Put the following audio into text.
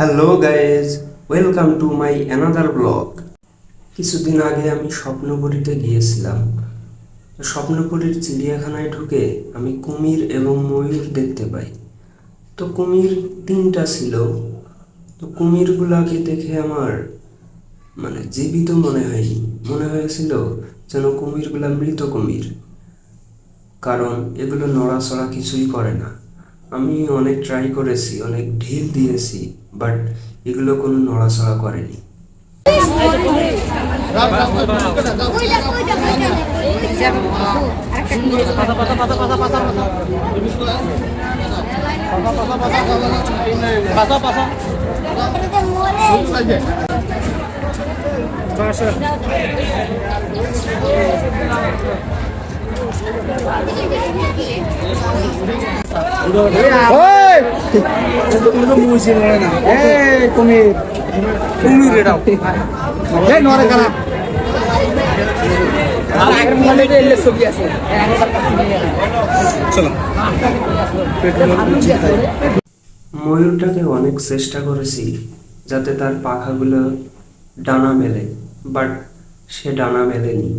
Hello guys welcome to my another blog কিছুদিন আগে আমি স্বপ্নপুরীতে গিয়েছিলাম। স্বপ্নপুরীর চিড়িয়াখানায় ঢুকে আমি কুমির এবং ময়ূর দেখতে পাই। তো কুমির তিনটা ছিল। তো কুমিরগুলাকে দেখে আমার মানে জীবিত মনে হয়নি মনে হয়েছিল যেন কুমিরগুলা মৃত কুমির। কারণ এগুলো নড়াচড়া কিছুই করে না। আমি অনেক ট্রাই করেছি অনেক ঢিল দিয়েছি বাট এগুলো কোনো নড়াচড়া করেনি। ময়ূরটাকে অনেক চেষ্টা করেছি যাতে তার পাখাগুলো ডানা মেলে বাট সে ডানা মেলেনি।